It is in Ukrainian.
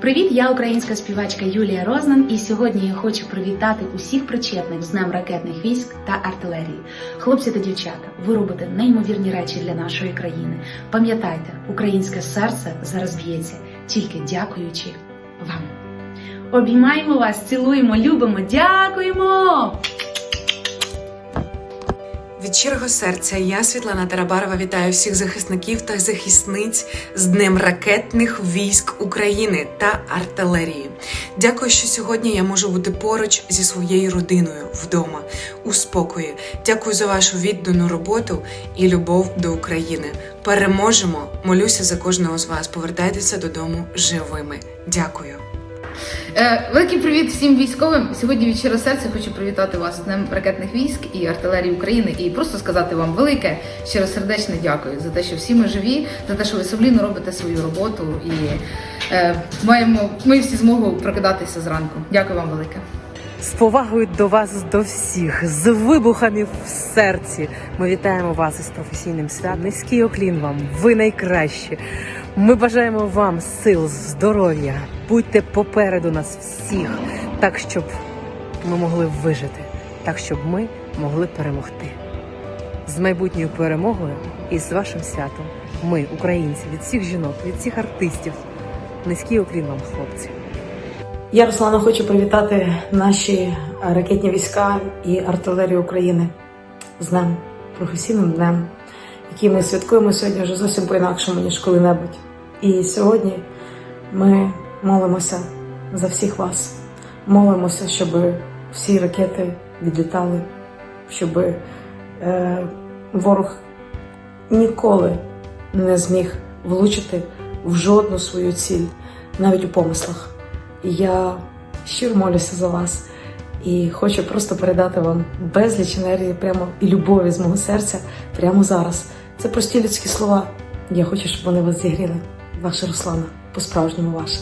Привіт, я українська співачка Юлія Рознан, і сьогодні я хочу привітати усіх причетних з Днем ракетних військ та артилерії. Хлопці та дівчата, ви робите неймовірні речі для нашої країни. Пам'ятайте, українське серце зараз б'ється тільки дякуючи вам. Обіймаємо вас, цілуємо, любимо, дякуємо! Щирого серця я, Світлана Тарабарова, вітаю всіх захисників та захисниць з Днем ракетних військ України та артилерії. Дякую, що сьогодні я можу бути поруч зі своєю родиною вдома у спокої. Дякую за вашу віддану роботу і любов до України. Переможемо! Молюся за кожного з вас. Повертайтеся додому живими. Дякую. Е, Великий привіт всім військовим. Сьогодні від щирого серця хочу привітати вас з Днем ракетних військ і артилерії України і просто сказати вам велике щиросердечне дякую за те, що всі ми живі, за те, що ви сумлінно робите свою роботу і е, маємо ми всі змогу прокидатися зранку. Дякую вам велике. З повагою до вас до всіх, з вибухами в серці. Ми вітаємо вас із професійним святом. Низький оклін вам, ви найкращі. Ми бажаємо вам сил, здоров'я. Будьте попереду нас всіх, так щоб ми могли вижити, так щоб ми могли перемогти. З майбутньою перемогою і з вашим святом. Ми, українці, від всіх жінок, від всіх артистів. Низький оклін вам, хлопці. Я, Руслана, хочу привітати наші ракетні війська і артилерію України з днем, професійним днем, який ми святкуємо сьогодні вже зовсім по-інакшому, ніж коли-небудь. І сьогодні ми молимося за всіх вас. Молимося, щоб всі ракети відлітали, щоб е, ворог ніколи не зміг влучити в жодну свою ціль, навіть у помислах. Я щиро молюся за вас і хочу просто передати вам безліч енергії прямо і любові з мого серця прямо зараз. Це прості людські слова. Я хочу, щоб вони вас зігріли. Ваша Руслана, по-справжньому ваша.